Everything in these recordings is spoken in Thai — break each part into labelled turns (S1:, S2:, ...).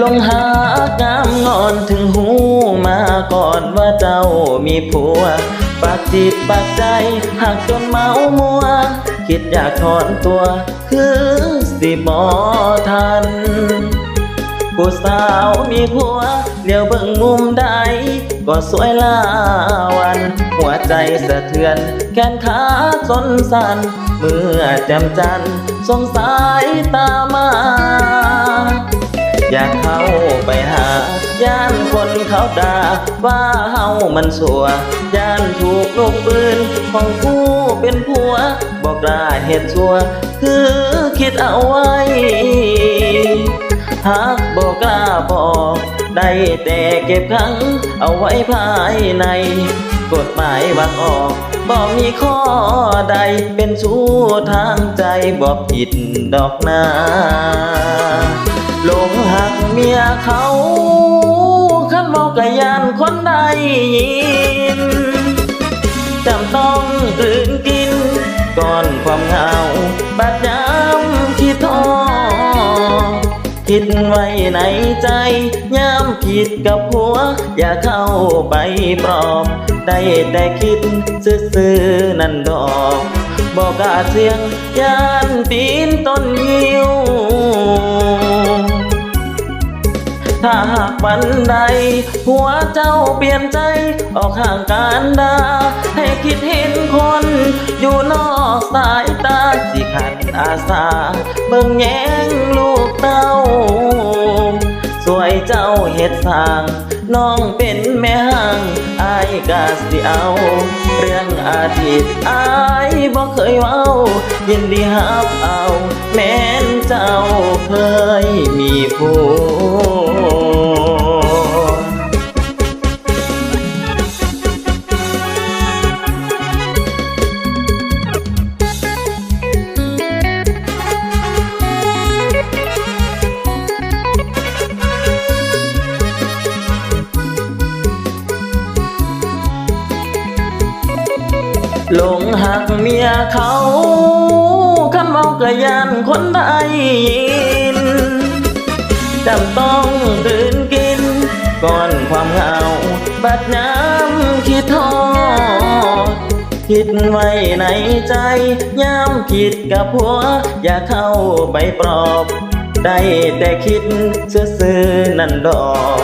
S1: ลงหากามงอนถึงหูมาก่อนว่าเจ้ามีผัว ปากจิตปากใจหากจนเมามัว คิดอยากถอนตัว คือสิบอทัน ผู้สาวมีผัวเลี้ยวเบิ่งมุมใดก็สวยลาวัน หัวใจสะเทือน แขนขาจนสั่นเมื่อจำจัน สงสายตามา อยากเข้าไปหา ย่านคนเขาด่าว่าเฮามันสัว ย่านถูกลูกปืนของผู้เป็นผัว บอกลาเหตุชัว คือคิดเอาไว้ หากบอกกล้าบอกได้แต่เก็บขัง เอาไว้ภายใน กฎหมายวักออกบอกมีข้อใดเป็นชู้ทางใจบอกผิดดอกนา หลงหักเมียเขาขันบอกกะยานคนใดยินจำต้องกลืนกินก่อนความเหงาบัดย้ำคิดท้อคิดไว้ในใจย้ำคิดกับหัว อย่าเข้าไปปลอบได้แต่คิด ซื่อๆนั่นดอก บอกกาเสียงยานปี วันใด หัวเจ้าเปลี่ยนใจออกห่างการดา ให้คิดเห็นคน อยู่นอกสายตาสิขันอาสา เบิ่งแย้งลูกเต้า สวยเจ้าเฮ็ดสร้าง น้องเป็นแม่ห้างอายกาสิเอา เรื่องอาทิตย์อายบอกเคยเว้า ยินดีฮับเอา แม้นเจ้าเคยมีผั หลงหักเมียเขาคำเอากระยันคนใดยินจำต้องคืนกิน ก่อนความเหงา บัดน้ำคิดทอดคิดไว้ในใจย้ำคิดกับผัว อย่าเข้าไปปลอบ ได้แต่คิดซื่อๆนั่นดอก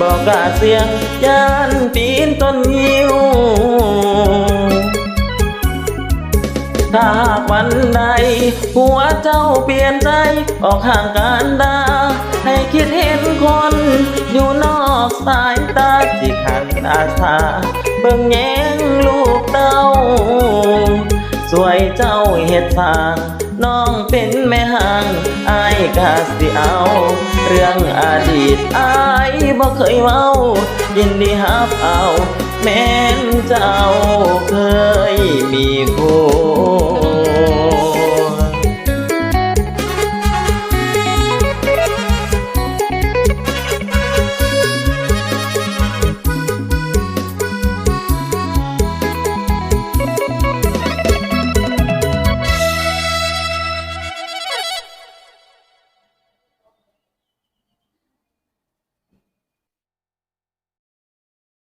S1: บอกกาเสียงยานปีนต้นยิ้ว ถ้าหากวันใด หัวเจ้าเปลี่ยนใจ ออกห่างกันดา ให้คิดเห็นคน อยู่นอกสายตาที่ขันอาสาเบิ่งแยงลูกเต้า สวยเจ้าเหตุสาง น้องเป็นแม่ห่างอายกาสิเอา เรื่องอดีตอายบ่เคยเมายินดีฮับเอา แม่นเจ้าเคยมีคู่